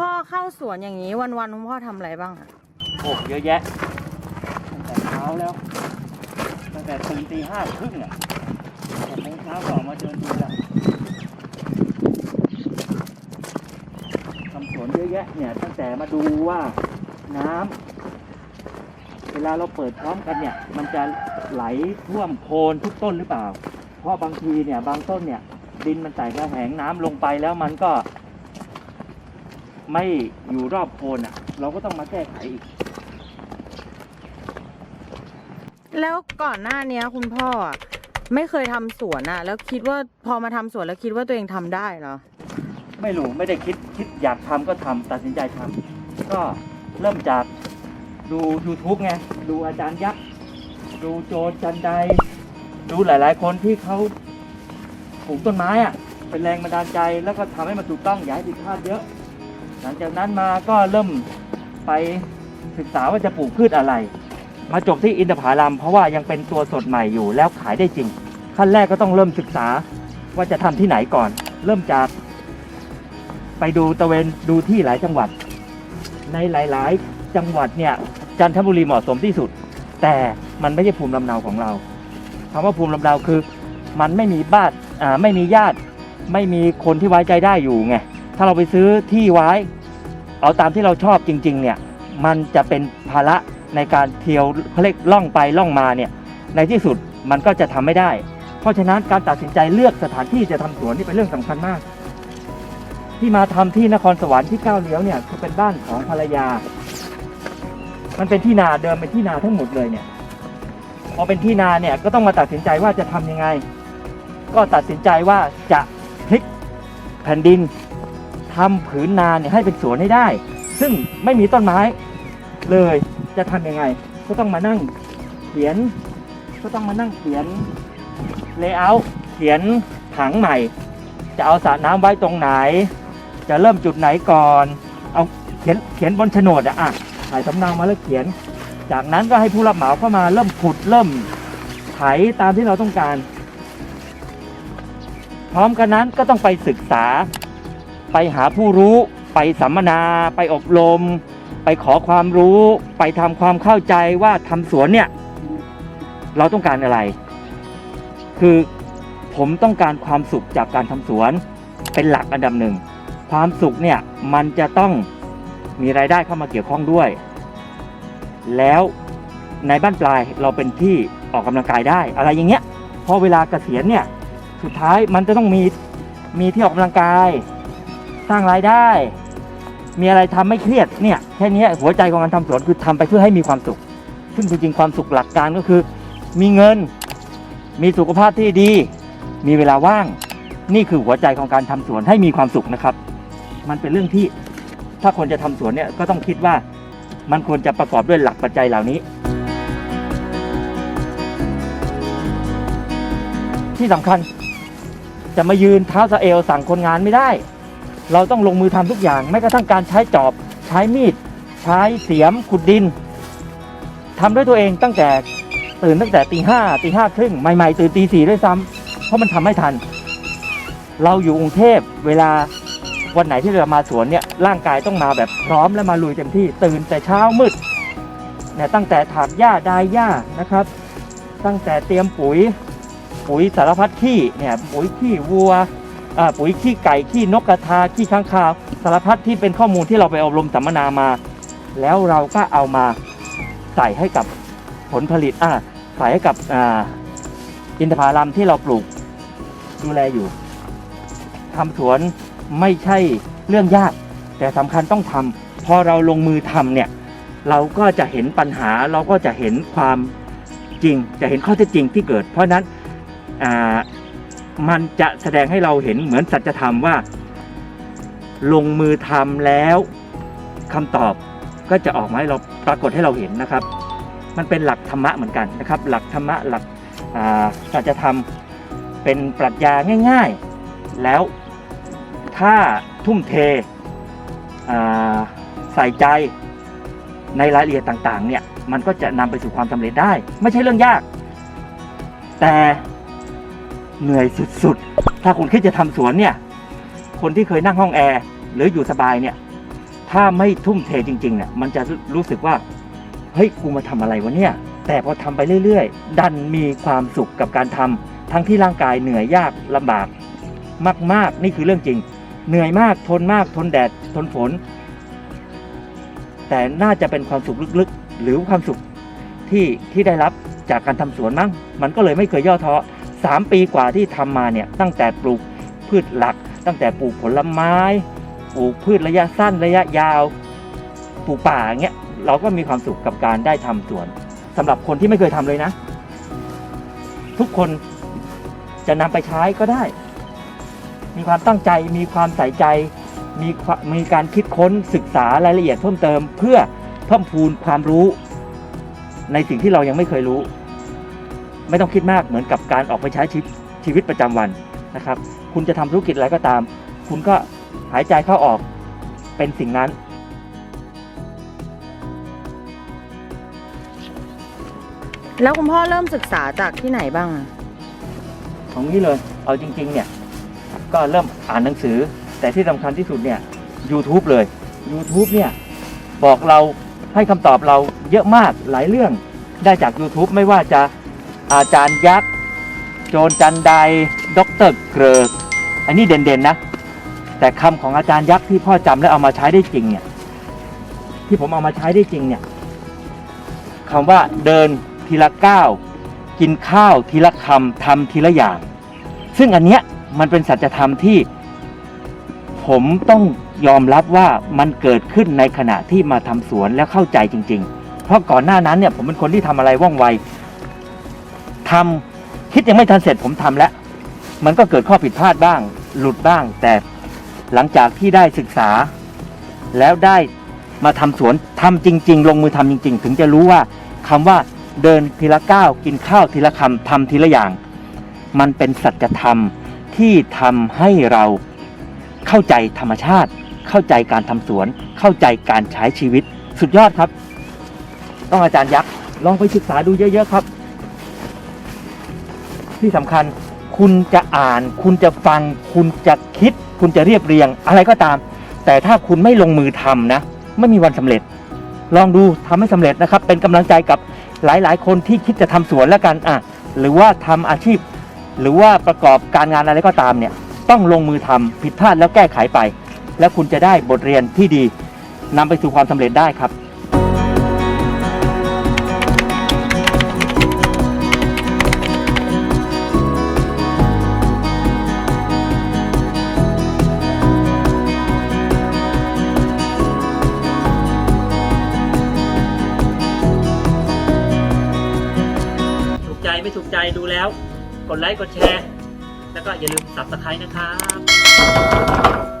พ่อเข้าสวนอย่างนี้วันๆคุณพ่อทำอะไรบ้างอะโอ้เยอะแยะตั้งแต่เช้าแล้วตั้งแต่ตื่นตีห้าครึ่งอะหกโมงเช้าก็ออกมาเดินดูแล้วทำสวนเยอะแยะเนี่ยตั้งแต่มาดูว่าน้ำเวลาเราเปิดพร้อมกันเนี่ย มันจะไหลท่วมโคนทุกต้นหรือเปล่า เพราะบางทีเนี่ยบางต้นเนี่ย ดินมันแตกระแหงน้ำลงไปแล้วมันก็ ไม่อยู่รอบโคนอะ เราก็ต้องมาแก้ไขอีก แล้วก่อนหน้าเนี้ย คุณพ่ออะไม่เคยทำสวนอะแล้วคิดว่าพอมาทำสวนแล้วคิดว่าตัวเองทำได้เหรอไม่รู้ไม่ได้คิดคิดอยากทำก็ทำตัดสินใจทำก็เริ่มจากดู YouTube ไง ดูอาจารย์ยักษ์ดูโจรจันไดดูหลาย ๆ คนที่เขาปลูกต้นไม้อะเป็นแรงบันดาลใจแล้วก็ทำให้มันถูกต้องอย่าให้ผิดพลาดเยอะ หลังจากนั้นมาก็เริ่มไปศึกษาว่าจะปลูกพืชอะไร มาจบที่อินทผลัมเพราะว่ายังเป็นตัวสดใหม่อยู่แล้วขายได้จริง ขั้นแรกก็ต้องเริ่มศึกษาว่าจะทำที่ไหนก่อน เริ่มจาก ไปดูตะเวนดูที่หลายจังหวัด ในหลาย ๆ จังหวัดเนี่ยจันทบุรีเหมาะสมที่สุด แต่มันไม่ใช่ภูมิลำเนาของเราคำว่าภูมิลำเนาคือ มันไม่มีบ้านไม่มีญาติ ไม่มีคนที่ไว้ใจได้อยู่ไง ถ้าเราไปซื้อที่ไว้ เอาตามที่เราชอบจริงๆเนี่ยมันจะเป็นภาระในการเที่ยวเขาเรียกล่องไปล่องมาเนี่ยในที่สุดมันก็จะทำไม่ได้ เพราะฉะนั้นการตัดสินใจเลือกสถานที่จะทำสวนนี่เป็นเรื่องสำคัญมาก ที่มาทำที่นครสวรรค์ที่ก้าวเลี้ยวเนี่ยคือเป็นบ้านของภรรยา มันเป็นที่นาเดิมเป็นที่นาทั้งหมดเลยเนี่ยพอเป็นที่นาเนี่ยก็ต้องมาตัดสินใจว่าจะทำยังไง ก็ตัดสินใจว่าจะพลิกแผ่นดิน ทำผืนนาเนี่ยให้เป็นสวนให้ได้ ซึ่งไม่มีต้นไม้ เลยจะทำยังไง ก็ต้องมานั่งเขียน ก็ต้องมานั่งเขียนเลเยอร์เขียนผังใหม่ จะเอาสระน้ำไว้ตรงไหน จะเริ่มจุดไหนก่อน เอาเขียนเขียนบนโฉนดอะอะถ่ายสำเนามาแล้วเขียน จากนั้นก็ให้ผู้รับเหมาเข้ามาเริ่มขุดเริ่มไถตามที่เราต้องการ พร้อมกันนั้นก็ต้องไปศึกษา ไปหาผู้รู้ ไปสัมมนา ไปอบรม ไปขอความรู้ ไปทำความเข้าใจว่าทำสวนเนี่ย เราต้องการอะไร คือผมต้องการความสุขจากการทำสวนเป็นหลักอันดับหนึ่ง ความสุขเนี่ยมันจะต้องมีรายได้เข้ามาเกี่ยวข้องด้วย แล้วในบ้านปลายเราเป็นที่ออกกำลังกายได้ อะไรอย่างเงี้ยพอเวลาเกษียณเนี่ยสุดท้ายมันจะต้องมีมีที่ออกกำลังกาย สร้างรายได้ มีอะไรทำไม่เครียดเนี่ยแค่นี้หัวใจของการทำสวนคือทำไปเพื่อให้มีความสุข ซึ่งจริงๆความสุขหลักการก็คือ มีเงิน มีสุขภาพที่ดี มีเวลาว่าง นี่คือหัวใจของการทำสวนให้มีความสุขนะครับ มันเป็นเรื่องที่ถ้าคนจะทำสวนเนี่ยก็ต้องคิดว่ามันควรจะประกอบด้วยหลักปัจจัยเหล่านี้ ที่สำคัญจะมายืนเท้าสะเอวสั่งคนงานไม่ได้ เราต้องลงมือทำทุกอย่างแม้กระทั่งการใช้จอบใช้มีด ใช้เสียมขุดดินทำด้วยตัวเองตั้งแต่ตื่นตั้งแต่ตีห้าตีห้าครึ่งใหม่ ๆ ตื่นตีสี่ด้วยซ้ำเพราะมันทำไม่ทัน เราอยู่กรุงเทพเวลาวันไหนที่เรามาสวนเนี่ยร่างกายต้องมาแบบพร้อมและมาลุยเต็มที่ ตื่นแต่เช้ามืดเนี่ยตั้งแต่ถากหญ้าดายหญ้านะครับ ตั้งแต่เตรียมปุ๋ย ปุ๋ยสารพัดขี้เนี่ยปุ๋ยขี้วัว ปุ๋ยขี้ไก่ขี้นกกระทาขี้ข้างคาวสารพัดที่เป็นข้อมูลที่เราไปอบรมสัมมนามา แล้วเราก็เอามาใส่ให้กับผลผลิตอ่าใส่ให้กับอ่าอินทผลัมที่เราปลูกดูแลอยู่ทำสวนไม่ใช่เรื่องยาก แต่สำคัญต้องทำพอเราลงมือทำเนี่ย เราก็จะเห็นปัญหาเราก็จะเห็นความจริง จะเห็นข้อเท็จจริงที่เกิด เพราะฉะนั้นอ่า มันจะแสดงให้เราเห็นเหมือนสัจธรรมว่า ลงมือทำแล้วคำตอบก็จะออกมาให้เราปรากฏให้เราเห็นนะครับ มันเป็นหลักธรรมะเหมือนกันนะครับ หลักธรรมะหลักสัจธรรมเป็นปรัชญาง่าย ๆ แล้วถ้าทุ่มเทใส่ใจในรายละเอียดต่างๆเนี่ยมันก็จะนำไปสู่ความสำเร็จได้ ไม่ใช่เรื่องยาก แต่ เหนื่อยสุดๆ ถ้าคุณคิดจะทำสวนเนี่ย คนที่เคยนั่งห้องแอร์หรืออยู่สบายเนี่ย ถ้าไม่ทุ่มเทจริงๆเนี่ย มันจะรู้สึกว่า เฮ้ย กูมาทำอะไรวะเนี่ย แต่พอทำไปเรื่อยๆ ดันมีความสุขกับการทำทั้งที่ร่างกายเหนื่อยยากลำบาก มากๆ นี่คือเรื่องจริง เหนื่อยมาก ทนมาก ทนแดด ทนฝน แต่น่าจะเป็นความสุขลึกๆ หรือความสุขที่ที่ได้รับจากการทำสวนมั้ง มันก็เลยไม่เคยย่อท้อ สามปีกว่าที่ทำมาเนี่ยตั้งแต่ปลูกพืชหลัก ตั้งแต่ปลูกผลไม้ ปลูกพืชระยะสั้นระยะยาว ปลูกป่าเงี้ยเราก็มีความสุขกับการได้ทำสวนสำหรับคนที่ไม่เคยทำเลยนะ ทุกคนจะนำไปใช้ก็ได้ มีความตั้งใจมีความใส่ใจ มีมีการคิดค้นศึกษารายละเอียดเพิ่มเติม เพื่อเพิ่มพูนความรู้ ในสิ่งที่เรายังไม่เคยรู้ ไม่ต้องคิดมากเหมือนกับการออกไปใช้ชีวิตชีวิตประจำวันนะครับ คุณจะทำธุรกิจอะไรก็ตาม คุณก็หายใจเข้าออกเป็นสิ่งนั้น แล้วคุณพ่อเริ่มศึกษาจากที่ไหนบ้างอะของนี้เลย เอาจริง ๆ เนี่ย ก็เริ่มอ่านหนังสือ แต่ที่สำคัญที่สุดเนี่ย YouTube เลย YouTube เนี่ยบอกเราให้คำตอบเราเยอะมากหลายเรื่องได้จาก YouTube ไม่ว่าจะ อาจารย์ยักษ์ โจรจันไดด็อกเตอร์เกริกอันนี้เด่นๆนะ แต่คำของอาจารย์ยักษ์ที่พ่อจำและเอามาใช้ได้จริงเนี่ย ที่ผมเอามาใช้ได้จริงเนี่ยคำว่าเดินทีละก้าวกินข้าวทีละคำทำทีละอย่าง ซึ่งอันเนี้ยมันเป็นสัจธรรมที่ ผมต้องยอมรับว่ามันเกิดขึ้นในขณะที่มาทำสวนแล้วเข้าใจจริง ๆ เพราะก่อนหน้านั้นเนี่ยผมเป็นคนที่ทำอะไรว่องไว ทำคิดยังไม่ทันเสร็จผมทำแล้ว มันก็เกิดข้อผิดพลาดบ้าง หลุดบ้าง แต่หลังจากที่ได้ศึกษา แล้วได้มาทำสวนทำจริง ๆ ลงมือทำจริง ๆ ถึงจะรู้ว่าคำว่าเดินทีละก้าวกินข้าวทีละคำทำทีละอย่าง มันเป็นสัจธรรมที่ทำให้เราเข้าใจธรรมชาติ เข้าใจการทำสวน เข้าใจการใช้ชีวิต สุดยอดครับ ต้องอาจารย์ยักษ์ ลองไปศึกษาดูเยอะ ๆ ครับ ที่สำคัญคุณจะอ่าน คุณจะฟัง คุณจะคิด คุณจะเรียบเรียง อะไรก็ตาม แต่ถ้าคุณไม่ลงมือทำนะ ไม่มีวันสำเร็จ ลองดูทำให้สำเร็จนะครับ เป็นกำลังใจกับหลายๆ คนที่คิดจะทำสวนแล้วกันอะหรือว่าทำอาชีพ หรือว่าประกอบการงานอะไรก็ตามเนี่ยต้องลงมือทำผิดพลาดแล้วแก้ไขไป แล้วคุณจะได้บทเรียนที่ดีนำไปสู่ความสำเร็จได้ครับ ไม่ถูกใจดูแล้ว กดไลค์กดแชร์ แล้วก็อย่าลืมสับสไครต์นะครับ